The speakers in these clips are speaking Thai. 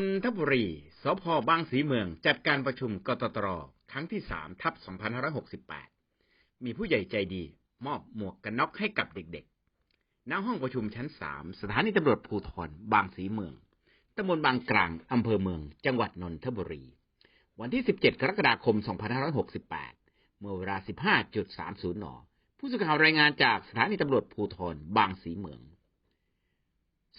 นนทบุรี สพบางสีเมือง จัดการประชุมกตตรครั้งที่สามทับ2568 มีผู้ใหญ่ใจดี มอบหมวกกันน็อกให้กับเด็กๆ ณ ห้องประชุมชั้นสามสถานีตำรวจภูธรบางสีเมือง ตำบลบางกลาง อำเภอเมือง จังหวัดนนทบุรี วันที่ 17 กรกฎาคม 2568 เมื่อเวลา 15.30 น ผู้สื่อข่าวรายงานจากสถานีตำรวจภูธรบางสีเมือง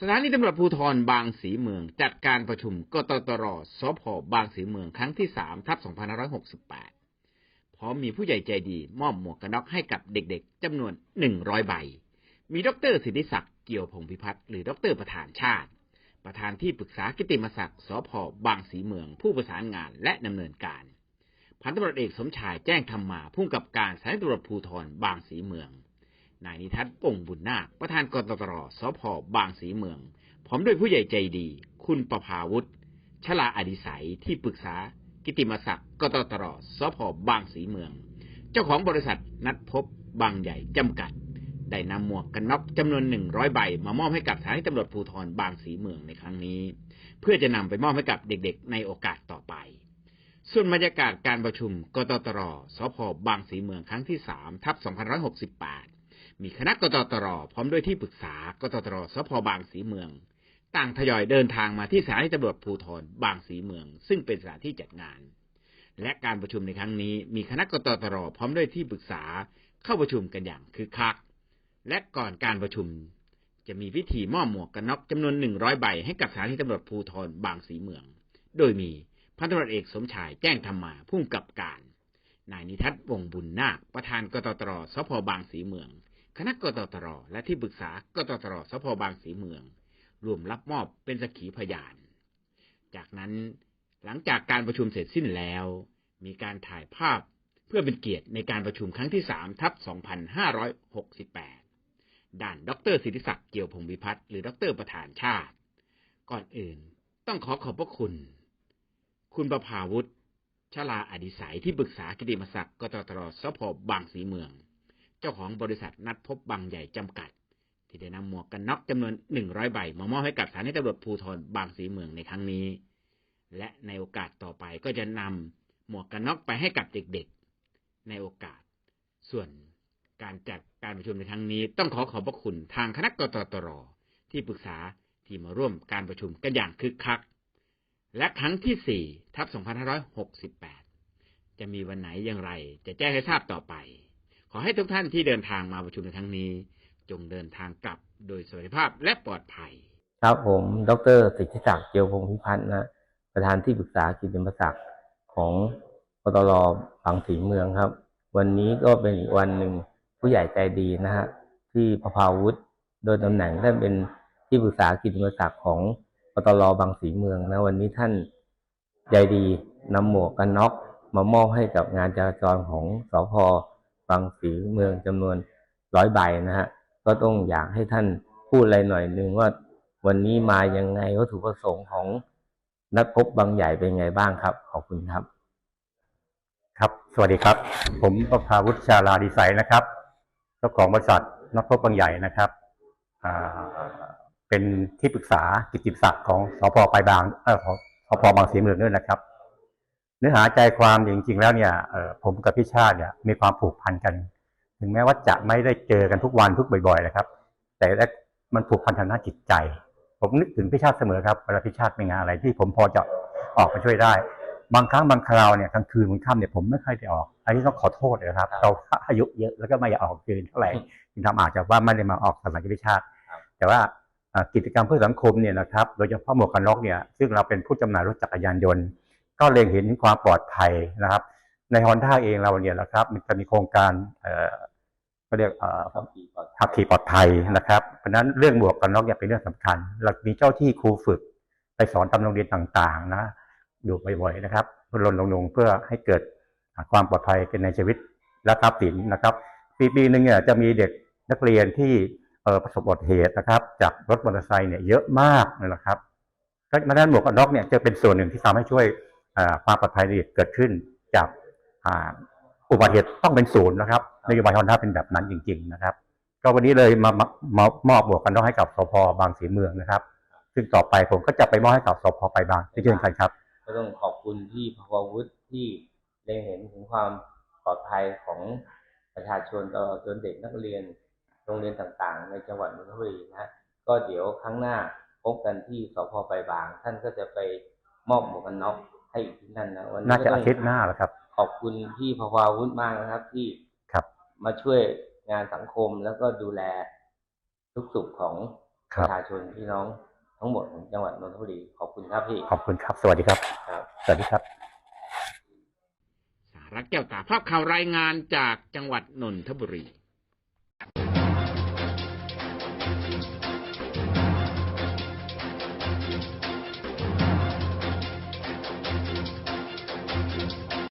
สถานีตำรวจภูธรบางสีเมือง จัดการประชุมกตตรสพบางสีเมืองครั้งที่3ทับ2568พร้อมมีผู้ใหญ่ใจดี มอบหมวกกันน็อกให้กับเด็กๆจำนวน100ใบ มีดรสิทธิศักดิ์เกี่ยวพงพิพัฒน์หรือดรประธานชาติ ประธานที่ปรึกษากิตติมศักดิ์สพบางสีเมือง ผู้ประสานงานและดำเนินการพันตำรวจเอกสมชายแจ้งธรรมมาผู้กำกับการสานีตำรวจภูธรบางสีเมือง นายนิทัศน์ป่งบุญนาคประธานกตตรสพบางสีเมือง พร้อมด้วยผู้ใหญ่ใจดี คุณประภาวุฒิชลาอดิสัยที่ปรึกษา กิติมศักดิ์กตตรสพบางสีเมือง เจ้าของบริษัทนัดพบบางใหญ่จำกัด ได้นำหมวกกันน็อกจำนวนหนึ่งร้อยใบ มามอบให้กับสถานีตำรวจภูธรบางสีเมืองในครั้งนี้ เพื่อจะนำไปมอบให้กับเด็กๆ ในโอกาสต่อไปส่วนบรรยากาศการประชุมกตตรสพบางสีเมืองครั้งที่3ทับ2568 มีคณะกตตรพร้อมด้วยที่ปรึกษากตตรสพบางสีเมือง ต่างทยอยเดินทางมาที่สถานีตำรวจภูธรบางสีเมือง ซึ่งเป็นสถานที่จัดงาน และการประชุมในครั้งนี้ มีคณะกตตรพร้อมด้วยที่ปรึกษาเข้าประชุมกันอย่างคึกคัก และก่อนการประชุม จะมีพิธีมอบหมวกกันน็อกจำนวนหนึ่งร้อยใบให้กับสถานีตำรวจภูธรบางสีเมือง โดยมีพันตำรวจเอกสมชายแจ้งธรรมาผู้กำกับการ นายนิทัศน์วงศ์บุญนาคประธานกตตรสพบางสีเมือง คณะกตตร และที่ปรึกษากตตรสพบางสีเมือง รวมรับมอบเป็นสักขีพยาน จากนั้นหลังจากการประชุมเสร็จสิ้นแล้ว มีการถ่ายภาพเพื่อเป็นเกียรติในการประชุมครั้งที่3ทับ 2568ด้านดรสิทธิศักดิ์เกี่ยวพงศ์วิพัฒน์หรือดรประธานชาติ ก่อนอื่นต้องขอขอบพระคุณ คุณประภาวุฒิชลาอดิสัยที่ปรึกษากิติมศักดิ์กตตรสพบางสีเมือง เจ้าของบริษัทนัดพบบางใหญ่จำกัด ที่ได้นำหมวกกันน็อกจำนวนหนึ่งร้อยใบมามอบให้กับสถานีตำรวจภูธรบางสีเมืองในครั้งนี้ และในโอกาสต่อไปก็จะนำหมวกกันน็อกไปให้กับเด็กๆ ในโอกาส ส่วนการจัดการประชุมในครั้งนี้ ต้องขอขอบพระคุณทางคณะกตตรที่ปรึกษาที่มาร่วมการประชุมกันอย่างคึกคัก และครั้งที่4ทับ2568 จะมีวันไหนอย่างไร จะแจ้งให้ทราบต่อไป ขอให้ทุกท่านที่เดินทางมาประชุมในครั้งนี้ จงเดินทางกลับโดยสวัสดิภาพและปลอดภัย ครับผม ดรสิทธิศักดิ์เจียวพงศ์พิพัฒน์นะ ประธานที่ปรึกษากิตติมศักดิ์ของกตรบางสีเมืองครับ วันนี้ก็เป็นอีกวันหนึ่งผู้ใหญ่ใจดีนะฮะที่พภาวุฒิโดยตำแหน่งท่านเป็นที่ปรึกษากิตติมศักดิ์ของกตรบางสีเมืองนะวันนี้ท่านใจดีนำหมวกกันน็อกมามอบให้กับงานจราจรของสพ บางสีเมืองจำนวนร้อยใบนะฮะก็ต้องอยากให้ท่านพูดอะไรหน่อยหนึ่งว่าวันนี้มายังไงวัตถุประสงค์ของนัดพบบางใหญ่เป็นไงบ้างครับ ขอบคุณครับ ครับ สวัสดีครับ ผมประภาวุฒิชาลาดีไซน์นะครับเจ้าของบริษัทนักพบบางใหญ่นะครับอ่าเป็นที่ปรึกษากิตติศักดิ์ของสพปลายบางเออสพบางสีเมืองด้วยนะครับ เนื้อหาใจความจริงๆแล้วเนี่ยเอ่อผมกับพี่ชาติเนี่ยมีความผูกพันกัน ถึงแม้ว่าจะไม่ได้เจอกันทุกวันทุกบ่อยๆนะครับ แต่แรกมันผูกพันทางด้านจิตใจ ผมนึกถึงพี่ชาติเสมอครับเวลาพี่ชาติมีงานอะไรที่ผมพอจะออกมาช่วยได้ บางครั้งบางคราวเนี่ยกลางคืนบางค่ำเนี่ยผมไม่ค่อยได้ออก อันนี้ต้องขอโทษเลยนะครับ เราอายุเยอะแล้วก็ไม่อยากออกคืนเท่าไหร่จึงทำอาจจะว่าไม่ได้มาออกสมัยพิชาติ แต่ว่าอ่ากิจกรรมเพื่อสังคมเนี่ยนะครับ โดยเฉพาะหมวกกันน็อกเนี่ย ซึ่งเราเป็นผู้จำหน่ายรถจักรยานยนต์ ก็เล็งเห็นความปลอดภัยนะครับ ในฮอนด้าเองเราเนี่ยนะครับ มันจะมีโครงการเอ่อเรียกขับขี่ปลอดภัยนะครับ เพราะนั้นเรื่องหมวกกันน็อกเนี่ยเป็นเรื่องสำคัญเรามีเจ้าที่ครูฝึกไปสอนตามโรงเรียนต่างๆนะอยู่บ่อยๆนะครับพื่อรณรงค์เพื่อให้เกิดความปลอดภัยในชีวิตและทรัพย์สินนะครับ ปีปีหนึ่งเนี่ยจะมีเด็กนักเรียนที่เประสบอุบัติเหตุนะครับ จากรถมอเตอร์ไซค์เนี่ยเยอะมากเลยนะครับเพราะฉะนั้นหมวกกันน็อกเนี่ยจะเป็นส่วนหนึ่งที่ทำให้ช่วย ความปลอดภัยเด็กเกิดขึ้นจากอ่าอุบัติเหตุต้องเป็นศูนย์นะครับนโยบายฮอนด้าเป็นแบบนั้นจริง ๆ นะครับ ก็วันนี้เลยมามามามอบหมวกกันน็อกให้กับสพบางสีเมืองนะครับ ซึ่งต่อไปผมก็จะไปมอบให้กับสพไปบางที่เชิญกันครับ ก็ต้องขอบคุณที่พววุฒิที่เล็งเห็นถึงความปลอดภัยของประชาชนตลอดจนเด็กนักเรียนโรงเรียนต่างๆ ในจังหวัดนนทบุรีนะฮะก็เดี๋ยวครั้งหน้าพบกันที่สพไปบาง ท่านก็จะไปมอบหมวกกันน็อก ให้อีกที่นั่นนะวันนี้น่าก็จะต้อางทิตย์หน้าแล้วครับ ขอบคุณพี่พววุฒิมากนะครับ ที่ครับ มาช่วยงานสังคมแล้วก็ดูแลทุกสุขของคปรับระชาชนพี่น้องทั้งหมดของจังหวัดนนทบุรีขอบคุณครับพี่ขอบคุณครับ สวัสดีครับครับสวัสดีครับ สารักแก้วตาภาพข่าวรายงานจากจังหวัดนนทบุรี